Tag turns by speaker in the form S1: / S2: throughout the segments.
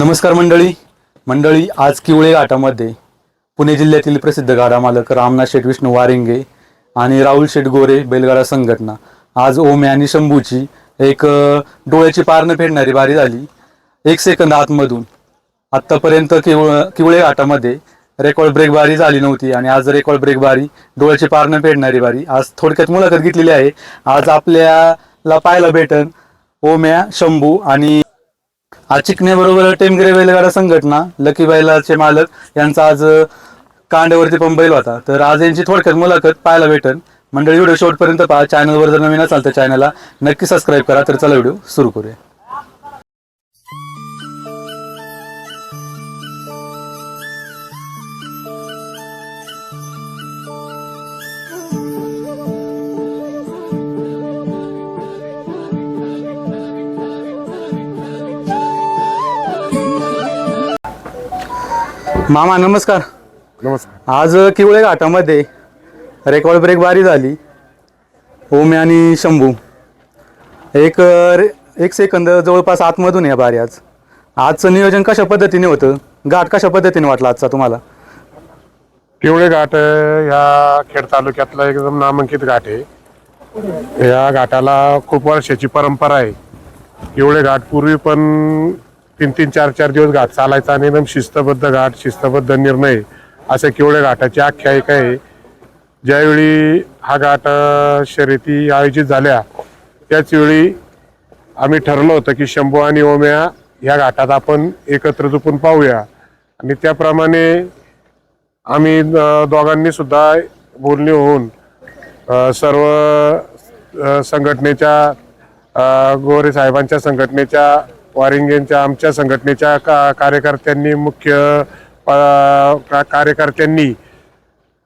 S1: नमस्कार मंडळी. मंडळी आज किवळे घाटामध्ये पुणे जिल्ह्यातील प्रसिद्ध गाडा मालक रामनाथ शेठ विष्णू वारिंगे आणि राहुल शेठ गोरे बैलगाडा संघटना. आज ओमे आणि शंभूची एक डोळ्याची पारणं फेडणारी बारी झाली. एक सेकंद आतमधून. आत्तापर्यंत किवळ किवळे घाटामध्ये रेकॉर्ड ब्रेक बारी झाली नव्हती आणि आज रेकॉर्ड ब्रेक बारी डोळ्याची पारणं फेडणारी बारी. आज थोडक्यात मुलाखत घेतलेली आहे. आज आपल्याला पाहायला भेटन ओम्या शंभू आणि आज चिकण्याबरोबर टेमगिरे बैलगाडा संघटना लकी बैलाचे मालक यांचा आज कांड्यावरती पण बैल होता. तर आज यांची थोडक्यात मुलाखत पाहायला भेटल. मंडळी व्हिडिओ शेवटपर्यंत पहा. चॅनलवर जर नवीन असाल तर चॅनलला नक्की सबस्क्राईब करा. तर चला व्हिडिओ सुरू करूया. मामा नमस्कार.
S2: नमस्कार.
S1: आज किवळे घाटामध्ये रेकॉर्ड ब्रेक बारी झाली. ओमे आणि शंभू. एक रे- एक सेकंद जवळपास आतमधून या बारी आज. आजचं नियोजन कशा पद्धतीने होतं? घाट कशा पद्धतीने वाटला आजचा तुम्हाला?
S2: पिवळे घाट ह्या खेड तालुक्यातला एकदम नामांकित घाट आहे. या घाटाला खूप वर्षाची परंपरा आहे. पिवळे घाट पूर्वी पण तीन तीन चार चार दिवस घाट चालायचा आणि एकदम शिस्तबद्ध घाट शिस्तबद्ध निर्णय असे केवढ्या घाटाची आख्यायिका आहे. ज्यावेळी हा घाट शर्यती आयोजित झाल्या त्याचवेळी आम्ही ठरलं होतं की शंभू आणि ओम्या ह्या घाटात आपण एकत्र झोपून पाहूया. आणि त्याप्रमाणे आम्ही दोघांनी सुद्धा बोलणी होऊन सर्व संघटनेच्या गोरे साहेबांच्या संघटनेच्या वारिंगेंच्या आमच्या संघटनेच्या का कार्यकर्त्यांनी मुख्य का- कार्यकर्त्यांनी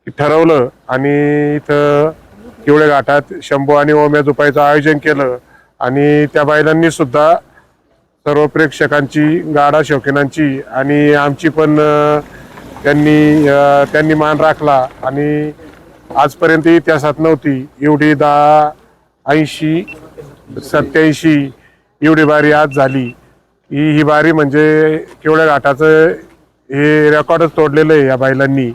S2: ठरवलं आणि इथं किवळे घाटात शंभू आणि ओम्या झोपायचं आयोजन केलं. आणि त्या बायलांनी सुद्धा सर्व प्रेक्षकांची गाडा शौकीनांची आणि आमची पण त्यांनी त्यांनी मान राखला. आणि आजपर्यंत इतिहासात नव्हती. एवढी दहा ऐंशी सत्याऐंशी एवढी बारी आज झाली. ही ही बारी म्हणजे केवढ्या घाटाचं हे रेकॉर्डच तोडलेलं आहे या बायलांनी.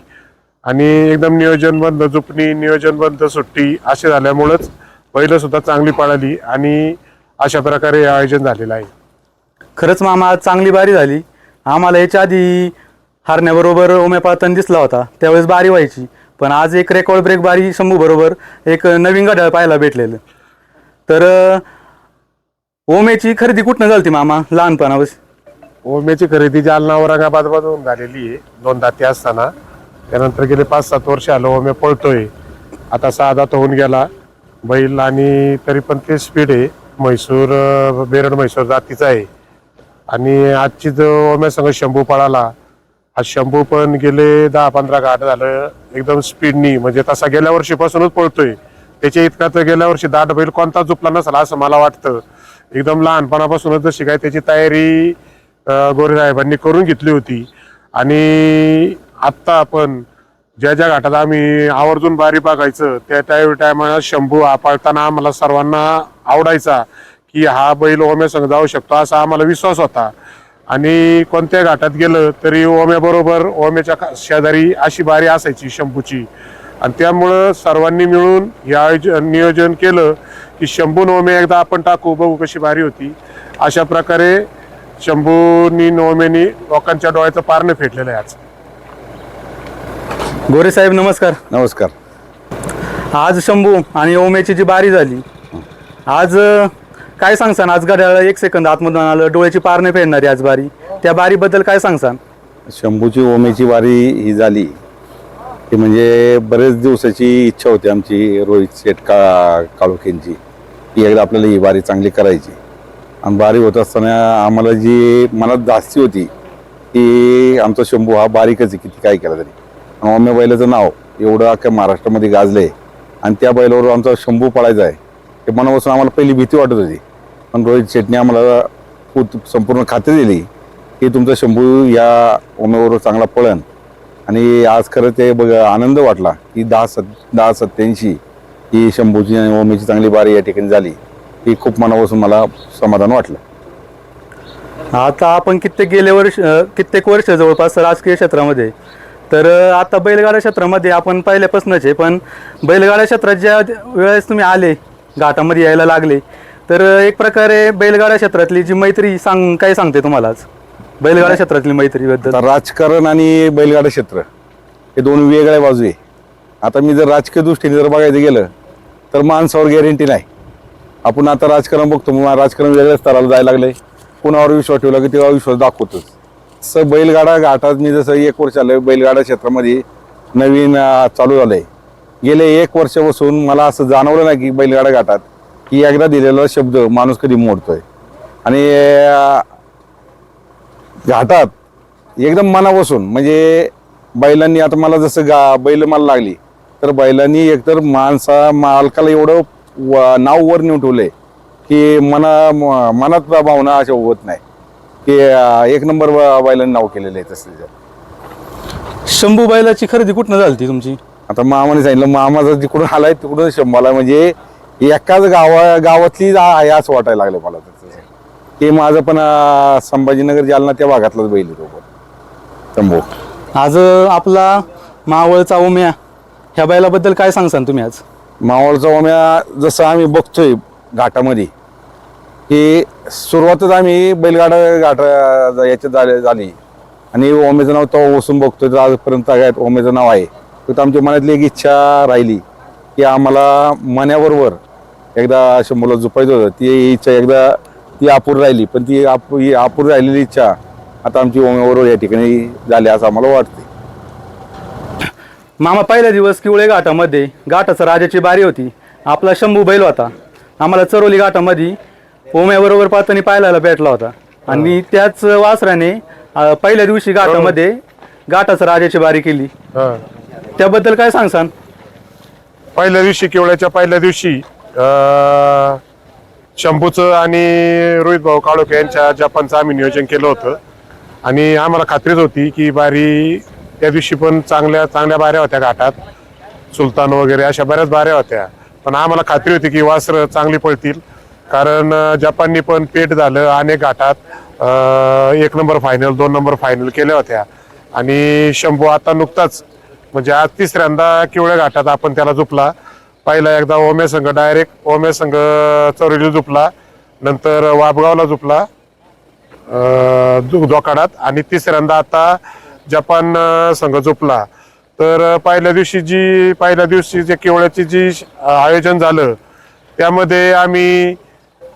S2: आणि एकदम नियोजनबद्ध जुपणी नियोजनबद्ध सुट्टी असे झाल्यामुळंच बैलंसुद्धा चांगली पळाली आणि अशा प्रकारे हे आयोजन झालेलं आहे.
S1: खरंच मामा आज चांगली बारी झाली. आम्हाला याच्या आधी हारण्याबरोबर ओम्या दिसला होता. त्यावेळेस बारी व्हायची. पण आज एक रेकॉर्ड ब्रेक बारी शंभूबरोबर एक नवीन गढळ पाहायला भेटलेलं. तर ओमेची खरेदी कुठनं झालती मामा? लहानपणापासून
S2: ओम्याची खरेदी जालना औरंगाबाद मधून झालेली आहे. दोन दाती असताना. त्यानंतर गेले पाच सात वर्ष आलो ओम्या पळतोय. आता सहा दात होऊन गेला. बैल आणि तरी पण ते स्पीड आहे. म्हैसूर अं, बेरड म्हैसूर जातीचा आहे. आणि आजची जो ओम्या संघ शंभू पळाला आज शंभू पण गेले दहा पंधरा घाट झालं. एकदम स्पीडनी म्हणजे तसा गेल्या वर्षीपासूनच पळतोय. त्याच्या इतका तर गेल्या वर्षी दाट बैल कोणता झुपला नसला असं मला वाटतं. एकदम लहानपणापासूनच जशी काय त्याची तयारी गोरेसाहेबांनी करून घेतली होती. आणि आत्ता आपण ज्या ज्या घाटात आम्ही आवर्जून बारी बघायचं त्या त्या टायमाला शंभू हा पाळताना आम्हाला सर्वांना आवडायचा की हा बैल ओम्या जाऊ शकतो असा आम्हाला विश्वास होता. आणि कोणत्या घाटात गेलं तरी ओम्याबरोबर ओम्याच्या शेजारी अशी बारी असायची शंभूची. आणि त्यामुळं सर्वांनी मिळून हे आयोजन नियोजन केलं की शंभू न ओमे एकदा आपण टाकू बघू कशी बारी होती. अशा प्रकारे शंभूनी नोमेनी लोकांच्या डोळ्याचं पारणं फेटलेलं आहे आज.
S1: गोरे साहेब नमस्कार.
S3: नमस्कार.
S1: आज शंभू आणि ओमेची जी बारी झाली आज काय सांगसान? आज गड्याळ एक सेकंद आतमधून आलं डोळ्याची पारणे फेडणारी आज बारी. त्या बारीबद्दल काय सांगसान?
S3: शंभूची ओमेची वारी ही झाली. ती म्हणजे बरेच दिवसाची इच्छा होती आमची रोहित शेठ का काळोखेंची. की एकदा आपल्याला ही वारी चांगली करायची. आणि बारी होत असताना आम्हाला जी मनात जास्ती होती की आमचा शंभू हा बारीकच आहे किती काय केलं तरी. आणि ओम्या बैलाचं नाव एवढं अख्ख्या महाराष्ट्रामध्ये गाजलंय. आणि त्या बैलावर आमचा शंभू पळायचा आहे. ते मनापासून आम्हाला पहिली भीती वाटत होती. पण रोहित शेटने आम्हाला पूत- संपूर्ण खात्री दिली की तुमचा शंभू या ओमेवर चांगला पळण आणि आज खरं ते बघ आनंद वाटला की दहा सत दहा सत्याऐंशी ही शंभूची आणि ओमीची चांगली बारी या ठिकाणी झाली ही खूप मनापासून मला समाधान वाटलं.
S1: आता आपण कित्येक गेले वर्ष कित्येक वर्ष जवळपास राजकीय क्षेत्रामध्ये तर आता बैलगाडा क्षेत्रामध्ये आपण पहिल्यापासूनच आहे पण बैलगाडा क्षेत्रात ज्या वेळेस तुम्ही आले घाटामध्ये यायला लागले तर एक प्रकारे बैलगाडा क्षेत्रातली जी मैत्री सांग काय सांगते तुम्हालाच बैलगाडा क्षेत्रातली मैत्रीबद्दल.
S3: आता राजकारण आणि बैलगाडा क्षेत्र हे दोन वेगळ्या बाजू आहे. आता मी जर राजकीय दृष्टीने जर बघायचं गेलं तर माणसावर गॅरंटी नाही. आपण आता राजकारण बघतो मग राजकारण वेगळ्या स्तराला जायला लागले कुणावर विश्वास ठेवला की तेव्हा विश्वास दाखवतोच. तसं बैलगाडा घाटात मी जसं एक वर्ष आलं बैलगाडा क्षेत्रामध्ये नवीन अं, चालू झालंय. गेले एक वर्षापासून मला असं जाणवलं नाही की बैलगाडा घाटात की एकदा दिलेला शब्द माणूस कधी मोडतोय. आणि अं, घाटात एकदम मनापासून म्हणजे बैलांनी आता मला जसं गा बैल मला लागली तर बैलांनी एकतर माणसा मालकाला एवढं व- नाव वर नेऊन ठेवलंय की मना मनात भावना अशा होत नाही की एक नंबर बैलांनी नाव केलेलं आहे तसं
S1: शंभू बैलाची खरेदी कुठनं झाली तुमची
S3: आता मामाने सांगितलं मामाचा जिकडून आलाय तिकडून शंभाला म्हणजे एकाच गावा गावातली आहे असं वाटायला लागलं मला तर. ते माझं पण अं, संभाजीनगर जालना त्या भागातलाच बैल आहे तो पण. शंभू.
S1: आज अ, आपला मावळचा उम्या ह्या बैलाबद्दल काय सांगसान तुम्ही आज?
S3: मावळचा ओम्या जसं आम्ही बघतोय घाटामध्ये की सुरुवातच आम्ही बैलगाडा घाट याच्यात झाले झाली. आणि ओमेचं नाव तो ओसून बघतोय तर आजपर्यंत काय ओमेचं नाव आहे. तर आमच्या मनातली एक इच्छा राहिली की आम्हाला मण्याबरोबर एकदा शंभूला झुपायचं होतं ती इच्छा एकदा ती अपूर राहिली पण ती अपू ही अपूर राहिलेली इच्छा आता आमची ओम्याबरोबर या ठिकाणी झाली असं आम्हाला वाटते
S1: मामा पहिला दिवस किवळे घाटामध्ये घाटाचा राजाची बारी होती. आपला शंभू बैल होता. आम्हाला चरोली घाटामध्ये ओम्याबरोबर पाहताना पाहायला भेटला होता. आणि त्याच वासराने अं, पहिल्या दिवशी घाटामध्ये घाटाचा राजाची बारी केली.
S2: हा.
S1: त्याबद्दल काय सांगसान?
S2: पहिल्या दिवशी केवळ्याच्या पहिल्या दिवशी अं, शंभूचं आणि रोहित भाऊ काळोखे यांच्या जपानचं आम्ही नियोजन केलं होतं. आणि आम्हाला खात्रीच होती की बारी त्या दिवशी पण चांगल्या चांगल्या बाऱ्या होत्या घाटात. सुलतान वगैरे अशा बऱ्याच बाऱ्या होत्या. पण आम्हाला खात्री होती की वासर चांगली पळतील. कारण जपाननी पण पेट झालं अनेक घाटात. एक नंबर फायनल दोन नंबर फायनल केल्या होत्या. आणि शंभू आता नुकताच म्हणजे आज तिसऱ्यांदा किवळ्या घाटात आपण त्याला झुपला. पहिला एकदा ओम्या संघ डायरेक्ट ओमे संघ चौरीला झुपला नंतर वाबगावला झुपला धोकाडात आणि तिसऱ्यांदा आता जपान संघ झोपला तर पहिल्या दिवशी जी पहिल्या दिवशी जे केवळ्याची जी श- आयोजन झालं त्यामध्ये आम्ही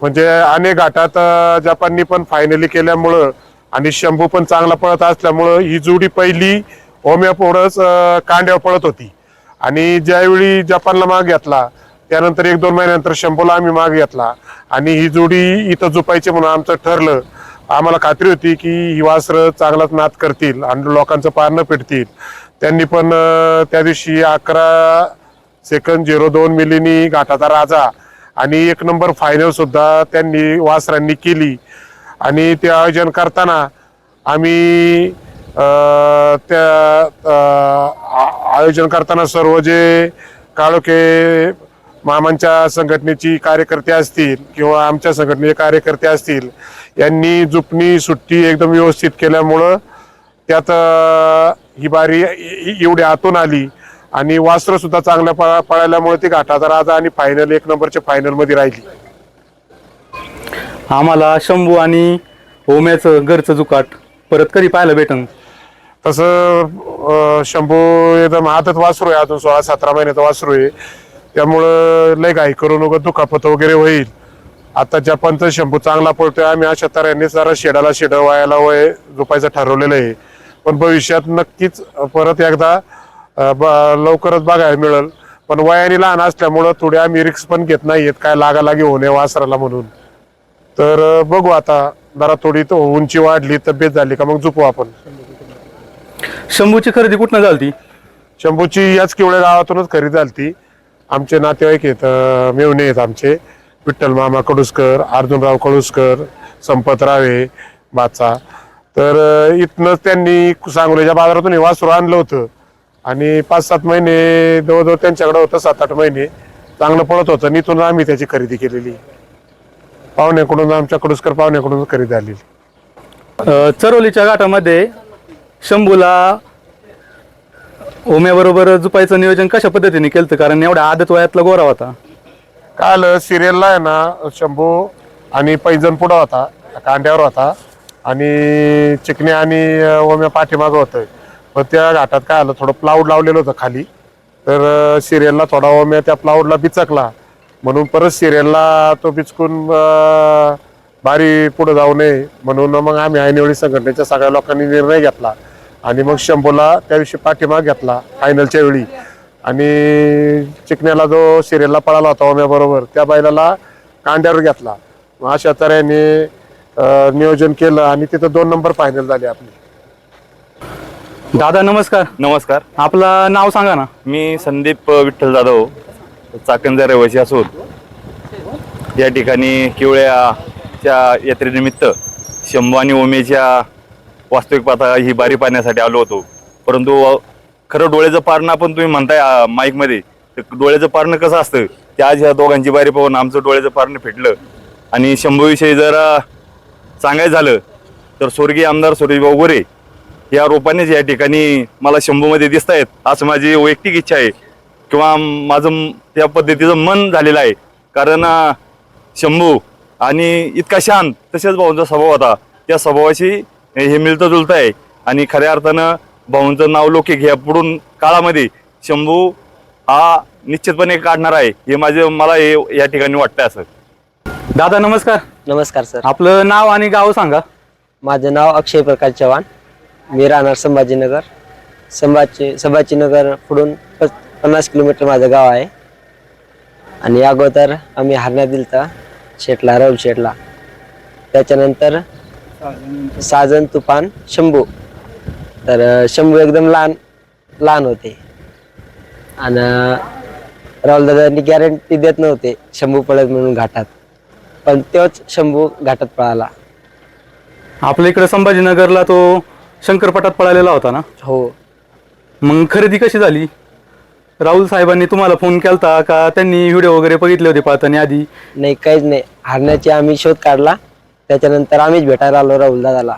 S2: म्हणजे अनेक घाटात जपाननी पण फायनली केल्यामुळं आणि शंभू पण चांगला पळत असल्यामुळं ही जोडी पहिली ओम्या पोरच कांड्यावर पळत होती. आणि ज्यावेळी जपानला माग घेतला त्यानंतर एक दोन महिन्यानंतर शंभूला आम्ही माग घेतला. आणि ही जोडी इथं झोपायची म्हणून आमचं ठरलं. आम्हाला खात्री होती की ही वासरं चांगलाच नाद करतील आणि लोकांचं पारणं पेटतील. त्यांनी पण त्या दिवशी अकरा सेकंद झिरो दोन मिलीनी घाटाचा राजा आणि एक नंबर फायनल सुद्धा त्यांनी वासरांनी केली. आणि ते आयोजन करताना आम्ही त्या आयोजन करताना सर्व जे काळोखे मामांच्या संघटनेची कार्यकर्ते असतील किंवा आमच्या संघटनेचे कार्यकर्ते असतील यांनी जुपणी सुट्टी एकदम व्यवस्थित केल्यामुळं त्यात ही बारी एवढी आतून आली आणि वास्त्र सुद्धा चांगल्या पळा पळाल्यामुळे ती घाटाचा राजा आणि फायनल एक नंबरच्या फायनलमध्ये राहिली.
S1: आम्हाला शंभू आणि ओम्याचं घरचं जुकाट परत कधी पाहायला भेटन?
S2: तसं शंभू एकदम हातच वासरू आहे अजून सोळा सतरा महिन्याचा वासरू आहे. त्यामुळं लय घाई करून उगं दुखापत वगैरे होईल. आता जपानचा शंभू चांगला पळतोय आम्ही अशा तऱ्हेने जरा शेडाला शेड व्हायला वय झोपायचं ठरवलेलं आहे. पण भविष्यात नक्कीच परत एकदा ब- लवकरच बघायला मिळेल. पण वयाने लहान असल्यामुळं थोडे आम्ही रिक्स पण घेत नाहीयेत काय लागालागी होणे वासराला म्हणून. तर बघू आता जरा थोडी तो उंची वाढली तब्येत झाली का मग झोपू आपण.
S1: शंभूची खरेदी कुठनं झाली
S2: शंभूची याच किवळ्या गावातूनच खरेदी झाली आमचे नातेवाईक आहेत मेवणे आहेत आमचे. विठ्ठल मामा कडुसकर अर्जुनराव कडुसकर संपत रावे बाचा. तर इथनंच त्यांनी सांगोलीच्या बाजारातून हे वासरू आणलं होतं. आणि पाच सात महिने जवळजवळ त्यांच्याकडे होतं सात आठ महिने. चांगलं पळत होतं. आणि इथून आम्ही त्याची खरेदी केलेली. पाहुण्याकडून आमच्या कडुसकर पाहुण्याकडून खरेदी आलेली
S1: चरोलीच्या घाटामध्ये शंभूला ओम्याबरोबर जुपायचं नियोजन कशा पद्धतीने केलं कारण एवढ्या आदत वयातला गोरा होता.
S2: काल सिरियलला आहे ना शंभू आणि पैजण पुढं होता कांड्यावर होता आणि चिकणे आणि अं, ओम्या पाठीमागं होतं. पण त्या घाटात काय आलं थोडं प्लाऊड लावलेलं होतं खाली. तर सिरियलला थोडा ओम्या त्या प्लाऊडला बिचकला. म्हणून परत सिरियलला तो बिचकून अं, बारी पुढं जाऊ नये. म्हणून मग आम्ही ऐनवेळी संघटनेच्या सगळ्या लोकांनी निर्णय घेतला. आणि मग शंभूला त्या दिवशी पाठीमाग घेतला फायनलच्या वेळी. आणि चिकण्याला जो सिरियलला पळाला होता ओम्या बरोबर त्या बैलाला कांड्यावर घेतला. मग अशा तऱ्हेने नियोजन केलं आणि तिथं दोन नंबर फायनल झाली आपली.
S1: दादा नमस्कार.
S4: नमस्कार.
S1: आपलं नाव सांगा ना.
S4: मी संदीप विठ्ठल जाधव चाकणचा रहिवासी असून या ठिकाणी किवळ्याच्या यात्रेनिमित्त शंभू आणि ओमेच्या वास्तविक पाहता ही बारी पाहण्यासाठी आलो होतो. परंतु खरं डोळ्याचं पारणं आपण तुम्ही म्हणताय माईकमध्ये. तर डोळ्याचं पारणं कसं असतं? ते आज ह्या दोघांची बारी पाहून आमचं डोळ्याचं पारणं फिटलं. आणि शंभूविषयी जरा सांगायचं झालं तर स्वर्गीय आमदार सुरेशभाऊ गोरे या रोपानेच या ठिकाणी मला शंभूमध्ये दिसत आहेत असं माझी वैयक्तिक इच्छा आहे. किंवा माझं त्या पद्धतीचं मन झालेलं आहे. कारण शंभू आणि इतका शांत तसेच भाऊंचा स्वभाव होता. त्या स्वभावाशी हे मिळतं जुळतं आहे आणि खऱ्या अर्थानं भाऊंचं नाव लोके घ्या पुढून काळामध्ये शंभू हा निश्चितपणे काढणार आहे. हे माझे मला हे या ठिकाणी वाटतं असं.
S1: दादा नमस्कार.
S5: नमस्कार सर.
S1: आपलं नाव आणि गाव सांगा.
S5: माझं नाव अक्षय प्रकाश चव्हाण. मी राहणार संभाजीनगर. संभाजी संभाजीनगर पुढून पन्नास किलोमीटर माझं गाव आहे. आणि अगोदर आम्ही हरण्यात दिलता शेटला राहुल शेटला. त्याच्यानंतर साजन तुफान शंभू. तर शंभू एकदम लहान लहान होते. आणि राहुल दादांनी गॅरंटी देत नव्हते शंभू पळत म्हणून घाटात. पण तोच शंभू घाटात पळाला.
S1: आपल्या इकडे संभाजीनगरला तो शंकरपटात पळालेला होता ना?
S5: हो.
S1: मग खरेदी कशी झाली? राहुल साहेबांनी तुम्हाला फोन केलता का? त्यांनी व्हिडिओ वगैरे बघितले होते पाहताना आधी?
S5: नाही काहीच नाही. हारण्याची आम्ही शोध काढला. त्याच्यानंतर आम्हीच भेटायला आलो राहुल दादाला.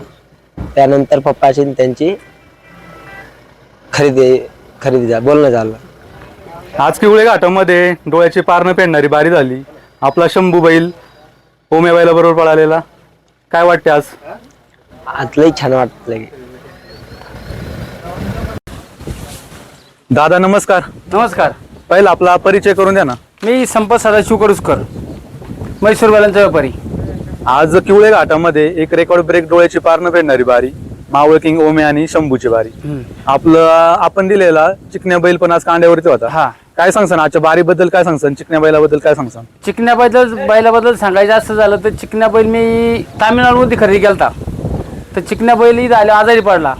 S5: त्यानंतर पप्पाची आणि त्यांची खरेदी खरेदी झा बोलणं झालं.
S1: आज किवळे घाटामध्ये डोळ्याची पारणं पेडणारी बारी झाली. आपला शंभू बैल ओम्या बैला बरोबर पळालेला. काय वाटते आज?
S5: आज लई छान वाटत लगे
S1: दादा नमस्कार.
S6: नमस्कार.
S1: पहिला आपला परिचय करून द्या ना.
S6: मी संपत सदाशिव करुसकर मैसूर बैलांचा व्यापारी.
S1: आज किवळे घाटामध्ये एक रेकॉर्ड ब्रेक डोळ्याची पारणं पेडणारी बारी मावळ किंग ओमे आणि शंभूची बारी. आपलं आपण दिलेला चिकण्या बैल पण आज कांड्यावरती होता.
S6: हा.
S1: काय सांगसान आजच्या बारीबद्दल काय सांगसान चिकण्या बैलाबद्दल काय सांगसान?
S6: चिकण्याबद्दल बैलाबद्दल सांगायचं असं झालं तर चिकण्या बैल मी तामिळनाडूमध्ये खरेदी केलता. तर चिकण्या बैल आले आजारी पडला.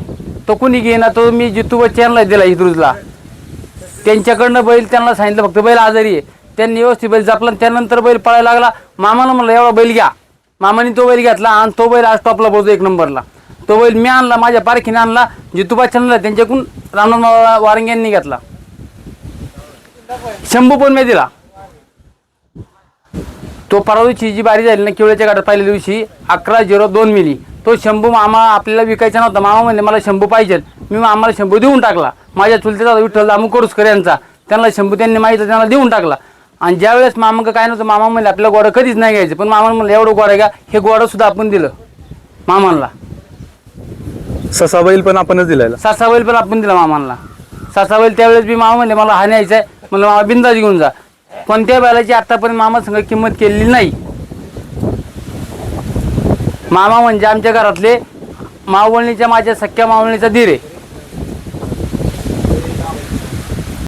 S6: तो कुणी घेईना तो मी जितू बच्चनला दिला इद्रुजला त्यांच्याकडनं बैल त्यांना सांगितलं फक्त बैल आजारी आहे. त्यांनी व्यवस्थित बैल जपला त्यानंतर बैल पळायला लागला. मामानं म्हणलं एवढा बैल घ्या. मामाने तो बैल घेतला आणि तो बैल आज टॉपला बोलतो एक नंबरला. तो बैल मी आणला माझ्या पारखीने आणला जितूबा बच्चनला त्यांच्याकडून रामनाथ वारंग यांनी घेतला. शंभू पण मी दिला. तो परवा दिवशी जी बारी झाली ना केवळ्याच्या गाड्यात पहिल्या दिवशी अकरा झिरो दोन मिली. तो शंभू मामा आपल्याला विकायचा नव्हता. मामा म्हणले मला शंभू पाहिजे मी मामाला शंभू देऊन टाकला. माझ्या चुलत्याचा विठ्ठल दामू करूसकर यांचा. त्यांना शंभू त्यांनी माहिती त्यांना देऊन टाकला. आणि ज्यावेळेस मामा काय नव्हतं मामा म्हणले आपल्याला गोडं कधीच नाही घ्यायचं. पण मामा म्हणलं एवढं गोडं घ्या हे गोडं सुद्धा आपण दिलं. मामांना
S1: ससा बैल पण आपणच दिलेला
S6: सासा बैल पण आपण दिला मामांना सासा बैल त्यावेळेस मी मामा म्हणले मला हा न्यायचा आहे म्हणलं मामा बिंदास घेऊन जा. कोणत्या बैलाची आतापर्यंत मामा संग किंमत केलेली नाही. मामा म्हणजे आमच्या घरातले मावळणीच्या माझ्या सख्या मावळणीचा धीर आहे.